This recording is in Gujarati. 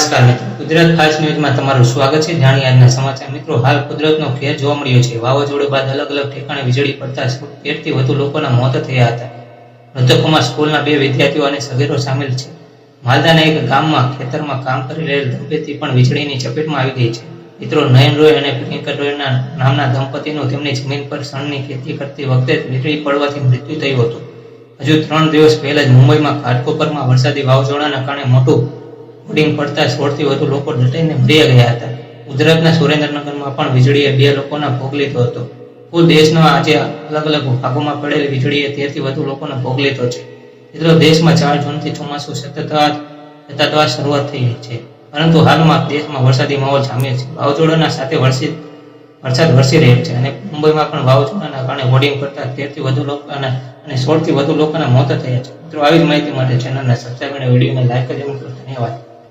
નમસ્કાર મિત્રો ગુજરાત ફાસ્ટ ન્યૂઝમાં તમારું સ્વાગત છે. જાણીએ આજના સમાચાર મિત્રો, હાલ કુદરતનો ફેર જોવા મળ્યો છે. વાવાઝોડું બાદ અલગ અલગ ઠેકાણે વીજળી પડતા ફેરથી વધુ લોકોના મોત થયા હતા. મૃતકોમાં સ્કૂલના બે વિદ્યાર્થીઓ અને સગીરો સામેલ છે. માલદાના એક ગામમાં ખેતરમાં કામ કરી રહેલ દંપતી પણ વીજળીની ચપેટમાં આવી ગઈ છે. મિત્રો, નયન રોય અને પ્રિયંકા રોયના નામના દંપતીનું તેમની જમીન પર શણની ખેતી કરતી વખતે વીજળી પડવાથી મૃત્યુ થયું હતું. હજુ ત્રણ દિવસ પહેલા જ મુંબઈમાં ઘાટકોપરમાં વરસાદી વાવાઝોડાના કારણે મોટું હોર્ડિંગ પડતા સોળથી વધુ લોકો દટાઈને મરી ગયા હતા. ગુજરાતના સુરેન્દ્રનગરમાં પણ વીજળીએ બે લોકોના ભોગ લીધો હતો. કુલ દેશના આજે અલગ અલગ ભાગોમાં પડેલી વીજળીએ તેરથી વધુ લોકોનો ભોગ લીધો છે. મિત્રો, દેશમાં ચાર જૂનથી ચોમાસું સતત સતતવાર શરૂઆત થઈ છે. પરંતુ હાલમાં દેશમાં વરસાદી માહોલ જામ્યો છે. વાવાઝોડાના સાથે વરસી, વરસાદ વરસી રહ્યો છે અને મુંબઈમાં પણ વાવાઝોડાના કારણે હોર્ડિંગ કરતા તેરથી વધુ લોકોના અને સોળથી વધુ લોકોના મોત થયા છે. મિત્રો, આવી જ માહિતી માટે ચેનલને સબસ્ક્રાઈબ અને વિડીયોને લાઈક કરી મિત્રો, ધન્યવાદ.